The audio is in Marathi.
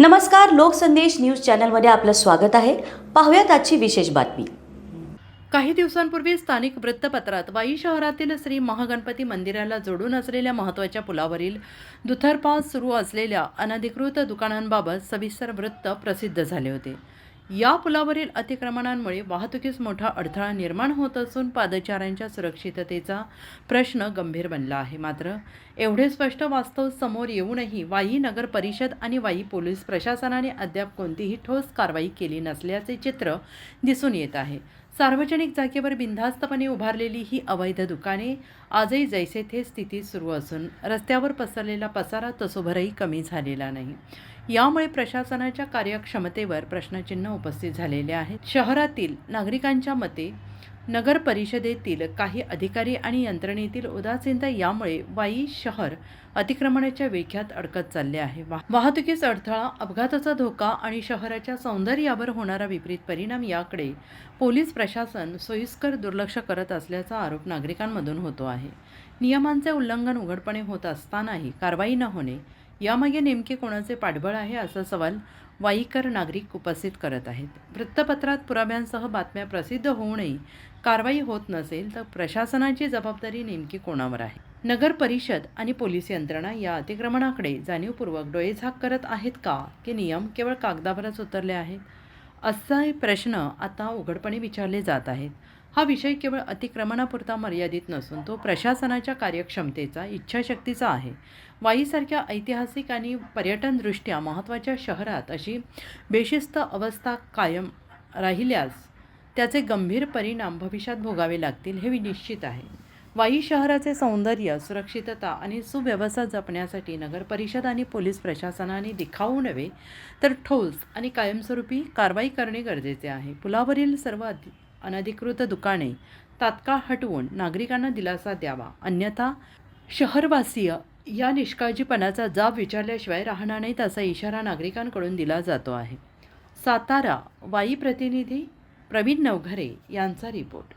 नमस्कार लोकसंदेश न्यूज चॅनलमध्ये आपलं स्वागत आहे. पाहुयात आजची विशेष बातमी. काही दिवसांपूर्वी स्थानिक वृत्तपत्रात वाई शहरातील श्री महागणपती मंदिराला जोडून असलेल्या महत्त्वाच्या पुलावरील दुथरपास सुरू असलेल्या अनधिकृत दुकानांबाबत सविस्तर वृत्त प्रसिद्ध झाले होते. या पुलावरील अतिक्रमणांमुळे वाहतुकीस मोठा अडथळा निर्माण होत असून पादचाऱ्यांच्या सुरक्षिततेचा प्रश्न गंभीर बनला आहे. मात्र एवढे स्पष्ट वास्तव समोर येऊनही वाई नगर परिषद आणि वाई पोलीस प्रशासनाने अद्याप कोणतीही ठोस कारवाई केली नसल्याचे चित्र दिसून येत आहे. सार्वजनिक जागेवर बिनधास्तपणे उभारलेली ही अवैध दुकाने आजही जैसे थे स्थितीत सुरू असून रस्त्यावर पसरलेला पसारा तसोभरही कमी झालेला नाही. यामुळे प्रशासनाच्या कार्यक्षमतेवर प्रश्नचिन्ह उपस्थित झालेले आहेत. शहरातील नागरिकांच्या मते नगर परिषदेतील काही अधिकारी आणि यंत्रणेतील उदासीनता यामुळे वाई शहर अतिक्रमणाच्या विख्यात अडकत चालले आहे. वा- वाहतुकीस अडथळा अपघाताचा धोका आणि शहराच्या सौंदर्यावर होणारा विपरीत परिणाम याकडे पोलीस प्रशासन सोयीस्कर दुर्लक्ष करत असल्याचा आरोप नागरिकांमधून होतो आहे. नियमांचे उल्लंघन उघडपणे होत असतानाही कारवाई न होणे यामागे नेमके कोणाचे पाठबळ आहे असा सवाल वाईकर नागरिक उपस्थित करत आहेत. वृत्तपत्रात पुराव्यांसह बातम्या प्रसिद्ध होऊनही कारवाई होत नसेल तर प्रशासनाची जबाबदारी नेमकी कोणावर आहे? नगर परिषद आणि पोलीस यंत्रणा या अतिक्रमणाकडे जाणीवपूर्वक डोळेझाक करत आहेत का? की नियम केवळ कागदावरच उतरले आहेत? असाही प्रश्न आता उघडपणे विचारले जात आहेत. हा विषय केवळ अतिक्रमणापुरता मर्यादित नसून तो प्रशासनाच्या कार्यक्षमतेचा इच्छाशक्तीचा आहे. वाईसारख्या ऐतिहासिक आणि पर्यटनदृष्ट्या महत्त्वाच्या शहरात अशी बेशिस्त अवस्था कायम राहिल्यास त्याचे गंभीर परिणाम भविष्यात भोगावे लागतील हे निश्चित आहे. वाई शहराचे सौंदर्य सुरक्षितता आणि सुव्यवस्था जपण्यासाठी नगर परिषद आणि पोलीस प्रशासनाने दिखावू नव्हे तर ठोस आणि कायमस्वरूपी कारवाई करणे गरजेचे आहे. पुलावरील सर्व अधि अनधिकृत दुकाने तात्काळ हटवून नागरिकांना दिलासा द्यावा. अन्यथा शहरवासीय या निष्काळजीपणाचा जाब विचारल्याशिवाय राहणार नाहीत असा इशारा नागरिकांकडून दिला जातो आहे. सातारा वाई प्रतिनिधी प्रवीण नवघरे यांचा रिपोर्ट.